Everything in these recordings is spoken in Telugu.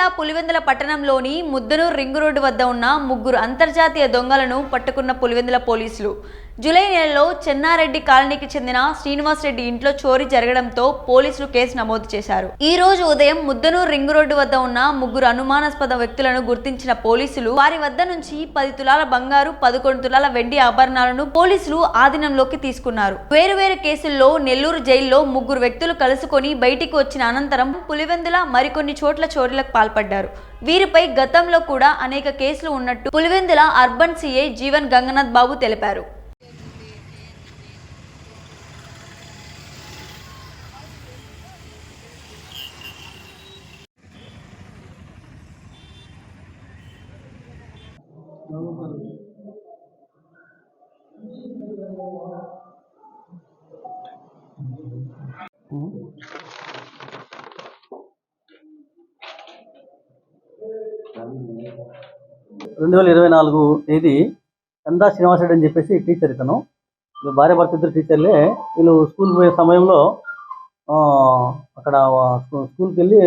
జిల్లా పులివెందుల పట్టణంలోని ముద్దనూరు రింగు రోడ్డు వద్ద ఉన్న ముగ్గురు అంతర్జాతీయ దొంగలను పట్టుకున్న పులివెందుల పోలీసులు. జూలై నెలలో చెన్నారెడ్డి కాలనీకి చెందిన శ్రీనివాస్ రెడ్డి ఇంట్లో చోరీ జరగడంతో పోలీసులు కేసు నమోదు చేశారు. ఈ రోజు ఉదయం ముద్దనూరు రింగు రోడ్డు వద్ద ఉన్న ముగ్గురు అనుమానాస్పద వ్యక్తులను గుర్తించిన పోలీసులు వారి వద్ద నుంచి పది తులాల బంగారు పదకొండు తులాల వెండి ఆభరణాలను పోలీసులు ఆధీనంలోకి తీసుకున్నారు. వేరు వేరు కేసుల్లో నెల్లూరు జైల్లో ముగ్గురు వ్యక్తులు కలుసుకొని బయటికి వచ్చిన అనంతరం పులివెందుల మరికొన్ని చోట్ల చోరీలకు పాల్పడ్డారు. వీరిపై గతంలో కూడా అనేక కేసులు ఉన్నట్టు పులివెందుల అర్బన్ సీఏ జీవన్ గంగనాథ్ బాబు తెలిపారు. రెండు వేల ఇరవై నాలుగు తేదీ చందా శ్రీనివాసరెడ్డి అని చెప్పేసి టీచర్ ఇతను. వీళ్ళు భార్య భర్త ఇద్దరు టీచర్లే వీళ్ళు స్కూల్ పోయే సమయంలో ఆ, అక్కడ స్కూల్కి వెళ్ళి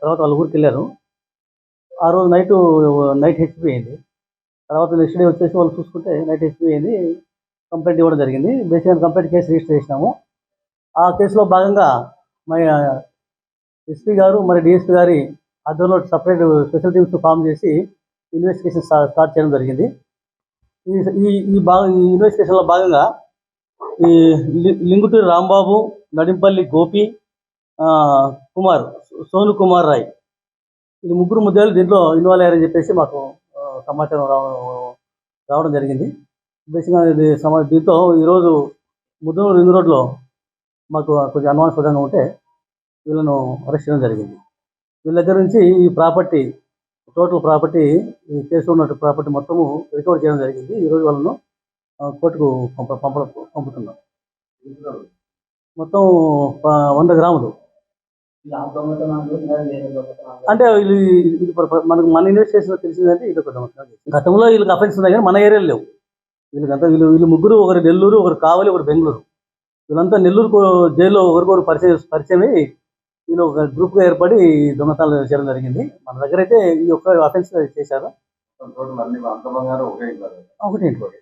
తర్వాత వాళ్ళ ఊరికి వెళ్ళారు. ఆ రోజు నైట్ నైట్ హెచ్చిపోయింది తర్వాత నెక్స్ట్ డే వచ్చేసి వాళ్ళు చూసుకుంటే నైట్ హెచ్పి కంప్లైంట్ ఇవ్వడం జరిగింది. బేసిక్గా కంప్లైంట్ కేసు రిజిస్టర్ చేసినాము. ఆ కేసులో భాగంగా మై ఎస్పీ గారు మరి డిఎస్పీ గారి ఆధ్వర్యంలో సపరేట్ స్పెషల్ టీమ్స్ ఫామ్ చేసి ఇన్వెస్టిగేషన్ స్టార్ట్ చేయడం జరిగింది. ఈ ఈ ఈ భాగ ఈ ఇన్వెస్టిగేషన్లో భాగంగా ఈ లింగుటూరి రాంబాబు నడింపల్లి గోపి ఆ, కుమార్ సోను కుమార్ రాయ్. ఇది ముగ్గురు ముద్దాలు దీంట్లో ఇన్వాల్వ్ అయ్యారని చెప్పేసి మాకు సమాచారం రావడం రావడం జరిగింది. బేసిక్గా ఇది సమా దీంతో ఈరోజు ముద్దూరు రింగ్ రోడ్లో మాకు కొంచెం అనుమానాస్పదంగా ఉంటే వీళ్ళను అరెస్ట్ చేయడం జరిగింది. వీళ్ళ దగ్గర నుంచి ఈ ప్రాపర్టీ టోటల్ ప్రాపర్టీ ఈ కేసు ఉన్నట్టు ప్రాపర్టీ మొత్తము రికవర్ చేయడం జరిగింది. ఈరోజు వాళ్ళను కోర్టుకు పంప పంప పంపుతున్నాం. మొత్తం వంద గ్రాములు. అంటే వీళ్ళు ఇది మనకు మన ఇన్వెస్టిగేషన్ తెలిసిందంటే ఇది ఒక. గతంలో వీళ్ళకి అఫెన్స్ ఉన్నాయి కానీ మన ఏరియాలో లేవు. వీళ్ళకంతా వీళ్ళు వీళ్ళు ముగ్గురు ఒకరు నెల్లూరు ఒకరు కావలి ఒకరు బెంగళూరు. వీళ్ళంతా నెల్లూరు జైల్లో ఒకరికొకరు పరిచయం పరిచయమై వీళ్ళు ఒక గ్రూప్గా ఏర్పడి దొంగతనాలు చేయడం జరిగింది. మన దగ్గర అయితే ఈ ఒక్క అఫెన్స్ చేశారు. ఒకటి ఇంకోటి